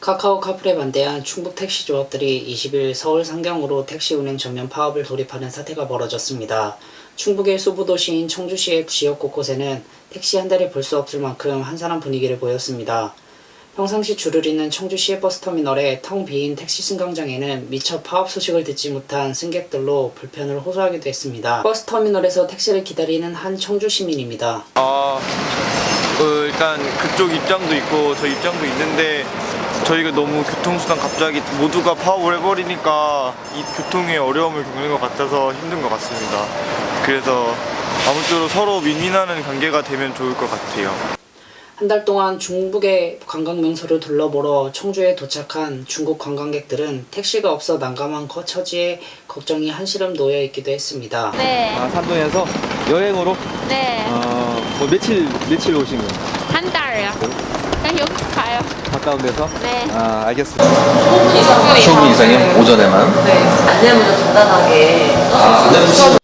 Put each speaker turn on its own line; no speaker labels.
카카오 카풀에 반대한 충북 택시 조합들이 20일 서울 상경으로 택시 운행 전면 파업을 돌입하는 사태가 벌어졌습니다. 충북의 소부도시인 청주시의 지역 곳곳에는 택시 한 대를 볼 수 없을 만큼 한산한 분위기를 보였습니다. 평상시 줄을 잇는 청주시의 버스터미널의 텅 비인 택시 승강장에는 미처 파업 소식을 듣지 못한 승객들로 불편을 호소하기도 했습니다. 버스터미널에서 택시를 기다리는 한 청주 시민입니다.
아, 어, 일단 그쪽 입장도 있고 저 입장도 있는데 저희가 너무 교통수단 갑자기 모두가 파업을 해버리니까 이 교통에 어려움을 겪는 것 같아서 힘든 것 같습니다. 그래서 아무쪼록 서로 윈윈하는 관계가 되면 좋을 것 같아요.
한 달 동안 중북의 관광 명소를 둘러보러 청주에 도착한 중국 관광객들은 택시가 없어 난감한 거 처지에 걱정이 한시름 놓여 있기도 했습니다.
네,
아, 산동에서 여행으로
네.
어, 뭐 며칠 며칠 오신 거예요?
한 달요. 그냥 여기 가요.
가까운 데서?
네.
아, 알겠습니다.
수업 이상이요? 오전에만?
네. 안내문을 간단하게
아, 안내문